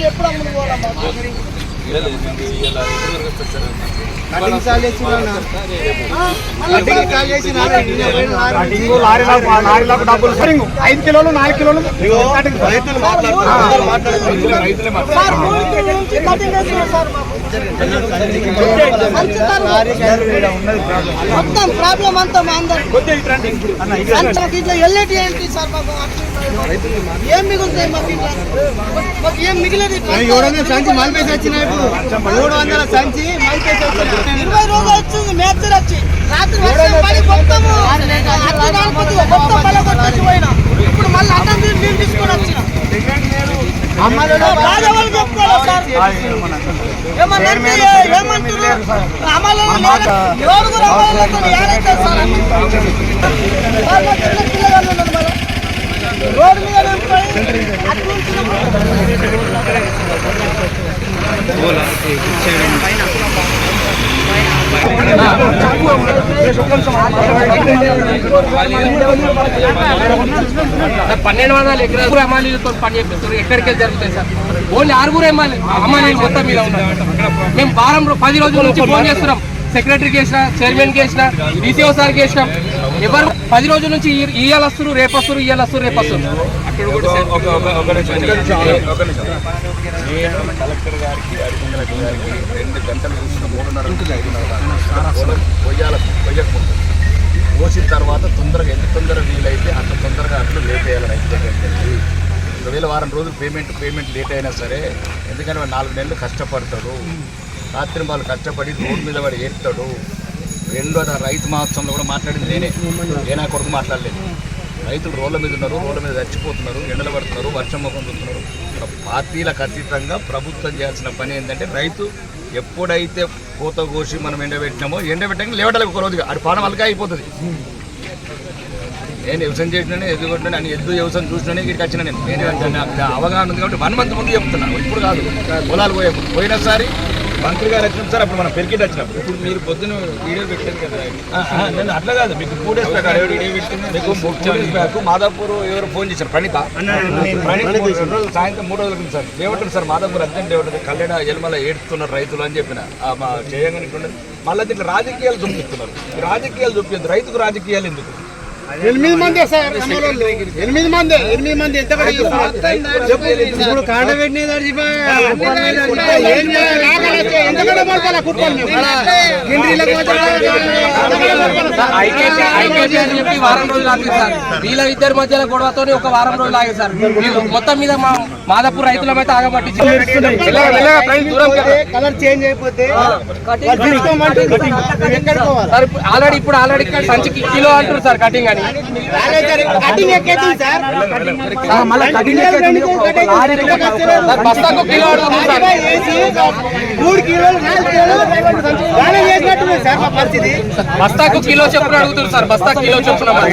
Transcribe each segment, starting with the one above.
ఎప్పుడు అమ్ముడు పోవాలమ్మా ఐదు కిలోలు నాలుగు కిలోలు మాట్లాడుతున్నారు. సార్ మొత్తం ప్రాబ్లం అంతా మా అందరికి ఇట్లా? ఎల్ఐటి ఏంటి సార్ మాకు ఏం మిగులుతాయి మాకు ఏం మిగిలేదు ఇట్లా. ఏడు మూడు వందల సంచి ఇరవై రోజులు వచ్చింది మేస్త్రి వచ్చి. రాత్రి వర్షం పడి మొత్తము. అట్లా రాలిపోతుంది మొత్తం పడగొట్టొచ్చి పోయినా ఇప్పుడు మళ్ళీ అన్నం తిని నీళ్ళు తీసుకొని వచ్చిన. బాధ ఎవరు చెప్పుకోవాలి సార్? ఏమన్నా అంటే ఏమంటున్నారు? అమలు ఎవరు కూడా అమలు లేకుండా ఏడైతే సార్ అన్ని? సార్ మా చిన్న పిల్లగాళ్ళు ఉన్నారు మరి. రోడ్డు మీద నింపుకొని అట్లా ఉంచినప్పుడు సార్ పన్నెండు వందల ఎకరాలు అమ్మాయిలతో పని చేపిస్తారు. ఎక్కడికే జరుగుతాయి సార్? ఓన్లీ ఆరుగురు అమ్మాయిలు. అమ్మాయిలు మొత్తం మీద ఉన్నారు. మేము వారం పది రోజుల నుంచి ఫోన్ చేస్తున్నాం. సెక్రటరీకి వేసిన చైర్మన్కి వేసిన డీసీఓ సార్కి వేసినాం ఎవరు పది రోజుల నుంచి ఇయ్యాల వస్తారు రేపు వస్తారు ఇయ్యాల వస్తారు రేపు వస్తారు. కలెక్టర్ గారికి అడిగిన గారికి రెండు గంటలు చూసిన మూడున్నర కొయ్యకముందు కోసిన తర్వాత తొందరగా ఎంత తొందరగా వీలైతే అంత తొందరగా అట్లు లేట్ అయ్యాలి రైతు దగ్గరికి వెళ్ళి ఒకవేళ వారం రోజులు పేమెంట్ పేమెంట్ లేట్ అయినా సరే ఎందుకంటే నాలుగు నెలలు కష్టపడతాడు. రాత్రి వాళ్ళు కష్టపడి రోడ్డు మీద వాడు ఏడుతాడు. రెండో రైతు మహోత్సవంలో కూడా మాట్లాడింది నేనే. నేనా కొడుకు మాట్లాడలేదు. రైతులు రోడ్ల మీద ఉన్నారు రోడ్ల మీద చచ్చిపోతున్నారు ఎండలు పడుతున్నారు వర్షం పొందుతున్నారు పార్టీలకు అతీతంగా ప్రభుత్వం చేయాల్సిన పని ఏంటంటే రైతు ఎప్పుడైతే కోత కోసి మనం ఎండబెట్టినామో ఎండబెట్టక లేవటాలకు ఒక రోజుగా. అది పానం అలగా అయిపోతుంది. నేను వ్యవసాయం చేసినానే ఎద్దు నేను అని ఎద్దు వ్యవసాయం చూసినానే ఇక్కడికి వచ్చిన నేను. నేను అవగాహన ఉంది కాబట్టి వన్ మంత్ ముందు చెప్తున్నాను ఇప్పుడు కాదు. పొలాలు పోయే పోయినసారి మంత్రి గారు వచ్చిన సార్ అప్పుడు మనం పెరిగిట్ వచ్చినప్పుడు ఇప్పుడు మీరు పొద్దున వీడియో పెట్టారు కదా. నేను అట్లా కాదు మీకు టూ డేస్ బ్యాక్ మీకు టూ డేస్ బ్యాక్ మాదాపూర్ ఎవరు ఫోన్ చేశారు ప్రణీత. సాయంత్రం మూడు రోజుల సార్. ఏమంటారు సార్ మాదాపూర్ అర్జెంట్ ఏమంటారు కల్లెడ ఎల్మల ఏడుతున్నారు రైతులు అని చెప్పిన. చేయంగానే మళ్ళీ దీంట్లో రాజకీయాలు చూపిస్తున్నారు. రాజకీయాలు చూపించదు రైతుకు రాజకీయాలు ఎందుకు? ఎనిమిది మందే సార్? ఎనిమిది మంది ఎనిమిది మంది ఎంత ఇప్పుడు కాండ పెట్టిన అని చెప్పి వారం రోజులు సార్. వీళ్ళ ఇద్దరి మధ్యలో గొడవతో ఒక వారం రోజులు ఆగే సార్. మొత్తం మీద మా మాదాపూర్ రైతులం అయితే ఆగబట్టి కలర్ చేంజ్ అయిపోతే సార్ ఆల్రెడీ ఇప్పుడు ఆల్రెడీ సంచికి కిలో అంటారు సార్ కటింగ్ అని. బస్తాకు కిలో బస్తాకు కిలో చొప్పున అడుగుతారు సార్. బస్తా కిలో చొప్పున మరి.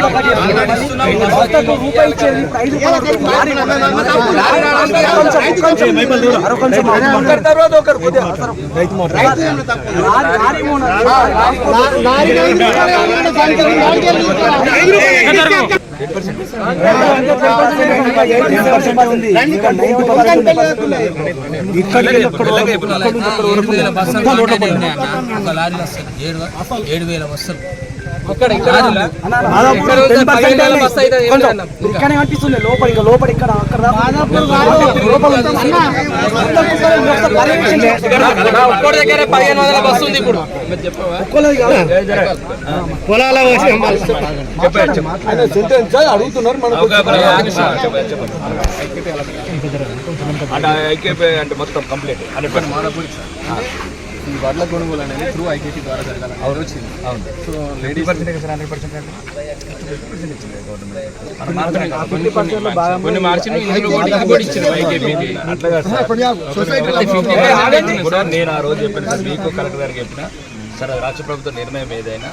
లారీ రావడానికి ఒకరి తర్వాత ఒకరు కొద్దిగా వేల బస్తా ఇక్కడే కనిపిస్తుంది లోపల ఇంకా లోపల ఇక్కడ అక్కడ లోపల ఉంటుంది. నా ఒక్కడి దగ్గర పదిహేను వందల బస్సు ఉంది ఇప్పుడు పొలాల అంటే ఐకేపీ అంటే మొత్తం కంప్లీట్ ఈ వడ్ల కొనుగోలు అనేది త్రూ ఐకేటీ ద్వారా జరగాలి అది వచ్చింది. అవును. సో లేడీస్ హండ్రెడ్ పర్సెంట్ అంటే? కొన్ని. కూడా నేను ఆ రోజు చెప్పిన సార్ మీకు కలెక్టర్ గారికి చెప్పిన సరే రాష్ట్ర ప్రభుత్వ నిర్ణయం ఏదైనా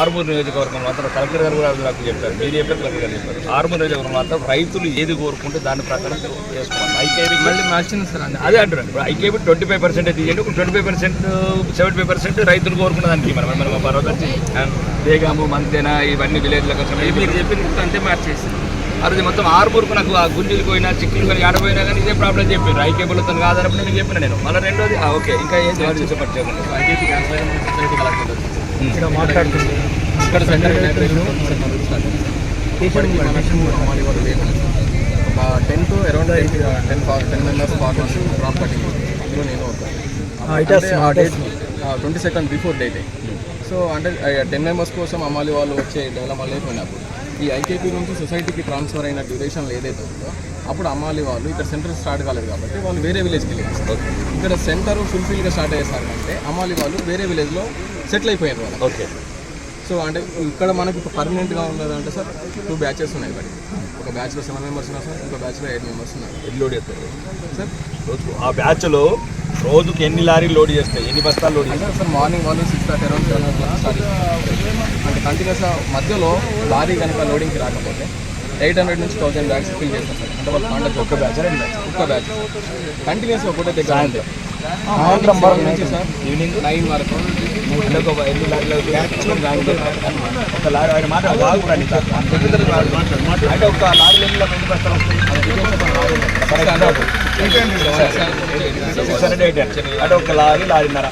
ఆర్మూర్ నియోజకవర్గం మాత్రం కలెక్టర్ గారు కూడా నాకు చెప్పారు. మీరు చెప్పారు కలెక్టర్ గారు చెప్పారు. ఆర్మూర్ నియోజకవర్గం మాత్రం రైతులు ఏది కోరుకుంటే దాని ప్రకారం చేసుకోవాలి. ఐకేబీ మళ్ళీ మార్చిన సార్ అన్న. అదే అంటున్నాను. ఇప్పుడు ఐకేబీ ట్వంటీ ఫైవ్ పర్సెంట్ తీయండి ఒక twenty five percent seventy five percent రైతులు కోరుకున్న దానికి మనం మనం పర్వతం బేగాము మంతేనా ఇవన్నీ విలేజ్ల కోసం మీరు చెప్పిన అంతే మార్చేసి అది మొత్తం ఆరుమూరుకు నాకు ఆ గుంజీలు పోయినా చిక్కులు పోయినా ఆడపోయినా కానీ ఇదే ప్రాబ్లం చెప్పారు. ఐ కేబుల్తో కాదనప్పుడు నేను చెప్పిన నేను. మళ్ళీ రెండోది ఆ, ఓకే. ఇంకా ఏం చేయాలి చెప్పండి. ఇక్కడ మాట్లాడుతుంది. ఇక్కడ వాళ్ళు ten to around ten ten members farmers crop cutting అందులో నేను twenty second before date so అంటే టెన్ మెంబర్స్ కోసం అమ్మాలి వాళ్ళు వచ్చే డెవలప్ లేకపోయినప్పుడు ఈ ఐకేపీ నుంచి సొసైటీకి ట్రాన్స్ఫర్ అయిన డ్యూరేషన్ ఏదైతే ఉందో అప్పుడు అమ్మాలి వాళ్ళు ఇక్కడ సెంటర్ స్టార్ట్ కాలేదు కాబట్టి వాళ్ళు వేరే విలేజ్కి వెళ్ళారు ఇక్కడ సెంటర్ ఫుల్ఫిల్గా స్టార్ట్ అయ్యేసారు అంటే అమ్మాలి వాళ్ళు వేరే విలేజ్లో సెటిల్ అయిపోయారు వాళ్ళు. ఓకే సో అంటే ఇక్కడ మనకి పర్మనెంట్గా ఉన్నది అంటే సార్ టూ బ్యాచెస్ ఉన్నాయి మరి. ఒక బ్యాచ్లో సెవెన్ మెంబర్స్ ఉన్నారు సార్ ఇంకో బ్యాచ్లో ఎయిట్ మెంబర్స్ ఉన్నారు. ఎన్ని లోడ్ చేస్తారు? సార్? రోజుకు ఆ బ్యాచ్లో రోజుకి ఎన్ని లారీలు లోడ్ చేస్తాయి? ఎన్ని బస్తాలు లోడ్ అంటే సార్ మార్నింగ్ వాళ్ళు six thirty around seven o'clock అంటే కంటిన్యూస్గా మధ్యలో లారీ కనుక లోడింగ్కి రాకపోతే ఎయిట్ హండ్రెడ్ నుంచి థౌసండ్ బ్యాగ్స్ ఫిల్ చేస్తారు సార్. అంటే వాళ్ళ ఒక్క బ్యాచ్ ఒక్క బ్యాచ్. కంటిన్యూస్గా ఒకటే దగ్గర సాయంత్రం. వరకు నుంచి సార్ ఈవినింగ్ నైన్ వరకు. అంటే ఒక ఎన్ని లారీలు? ఒక లారీ ఆయన మాట బాగుండండి సార్. అంటే ఒక ఎన్ని ఎన్ని బస్తాలు హండ్రెడ్ అంటే ఒక లారీ లారీన్నర.